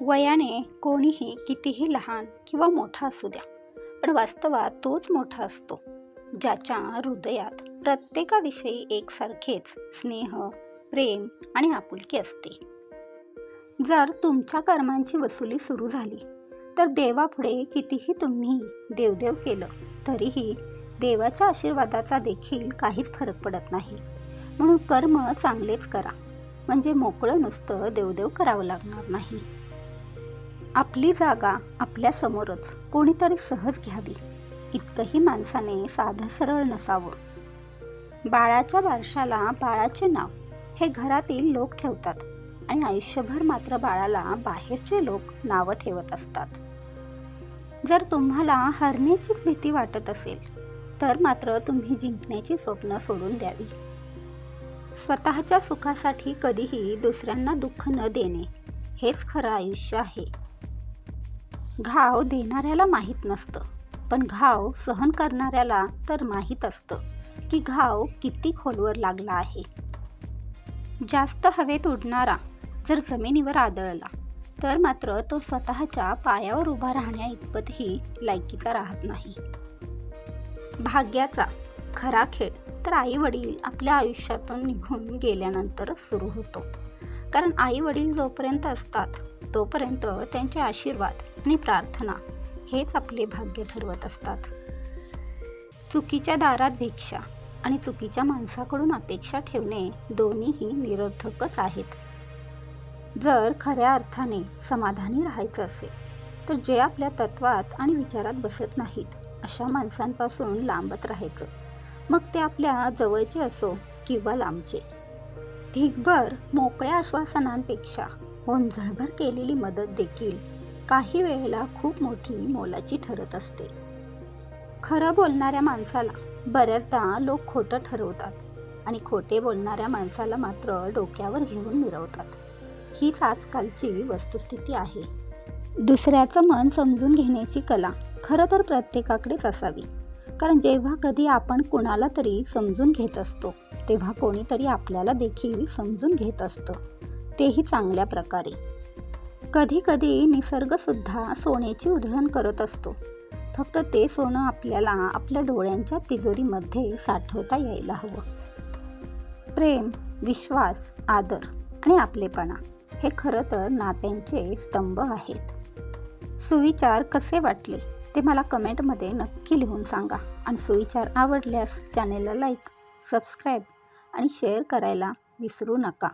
वयाने कोणीही कितीही लहान किंवा मोठा असू द्या पण वास्तवात तोच मोठा असतो ज्याच्या हृदयात प्रत्येकाविषयी एकसारखेच स्नेह प्रेम आणि आपुलकी असते. जर तुमच्या कर्मांची वसुली सुरू झाली तर देवापुढे कितीही तुम्ही देवदेव केलं तरीही देवाच्या आशीर्वादाचा देखील काहीच फरक पडत नाही. म्हणून कर्म चांगलेच करा म्हणजे मोकळं नुसतं देवदेव करावं लागणार नाही. आपली जागा आपल्यासमोरच कोणीतरी सहज घ्यावी. इतकंही माणसाने साधं सरळ नसावं. बाळाच्या बारशाला बाळाचे नाव हे घरातील लोक ठेवतात आणि आयुष्यभर मात्र बाळाला बाहेरचे लोक नावं ठेवत असतात. जर तुम्हाला हरण्याचीच भीती वाटत असेल तर मात्र तुम्ही जिंकण्याची स्वप्न सोडून द्यावी. स्वतःच्या सुखासाठी कधीही दुसऱ्यांना दुःख न देणे हेच खरं आयुष्य आहे. घाव देणाऱ्याला माहीत नसतं. पण घाव सहन करणाऱ्याला तर माहीत असतं की घाव किती खोलवर लागला आहे. जास्त हवेत उडणारा जर जमिनीवर आदळला तर मात्र तो स्वतःच्या पायावर उभा राहण्या इतपतही लायकीचा राहत नाही. भाग्याचा खरा खेळ तर आई वडील आपल्या आयुष्यातून निघून गेल्यानंतरच सुरू होतो. कारण आई वडील जोपर्यंत असतात तोपर्यंत त्यांचे आशीर्वाद आणि प्रार्थना हेच आपले भाग्य ठरवत असतात. चुकीच्या दारात भिक्षा आणि चुकीच्या माणसाकडून अपेक्षा ठेवणे दोन्हीही निरर्थकच आहेत. जर खऱ्या अर्थाने समाधानी राहायचं असेल तर जे आपल्या तत्वात आणि विचारात बसत नाहीत अशा माणसांपासून लांबत राहायचं. मग ते आपल्या जवळचे असो किंवा लांबचे. ढिगभर मोकळ्या आश्वासनांपेक्षा ओंजळभर केलेली मदत देखील काही वेळेला खूप मोठी मोलाची ठरत असते. खरं बोलणाऱ्या माणसाला बऱ्याचदा लोक खोटं ठरवतात आणि खोटे बोलणाऱ्या माणसाला मात्र डोक्यावर घेऊन मिरवतात. हीच आजकालची वस्तुस्थिती आहे. दुसऱ्याचं मन समजून घेण्याची कला खरं तर प्रत्येकाकडेच असावी. कारण जेव्हा कधी आपण कुणाला तरी समजून घेत असतो तेव्हा कोणीतरी आपल्याला देखील समजून घेत असतं. तेही चांगल्या प्रकारे. कधीकधी निसर्गसुद्धा सोन्याची उधळण करत असतो. फक्त ते सोनं आपल्याला आपल्या डोळ्यांच्या तिजोरीमध्ये साठवता यायला हवं. प्रेम विश्वास आदर आणि आपलेपणा हे खरं तर नात्यांचे स्तंभ आहेत. सुविचार कसे वाटले ते मला कमेंटमध्ये नक्की लिहून सांगा आणि सुविचार आवडल्यास चॅनेलला लाईक सबस्क्राईब आणि शेअर करायला विसरू नका.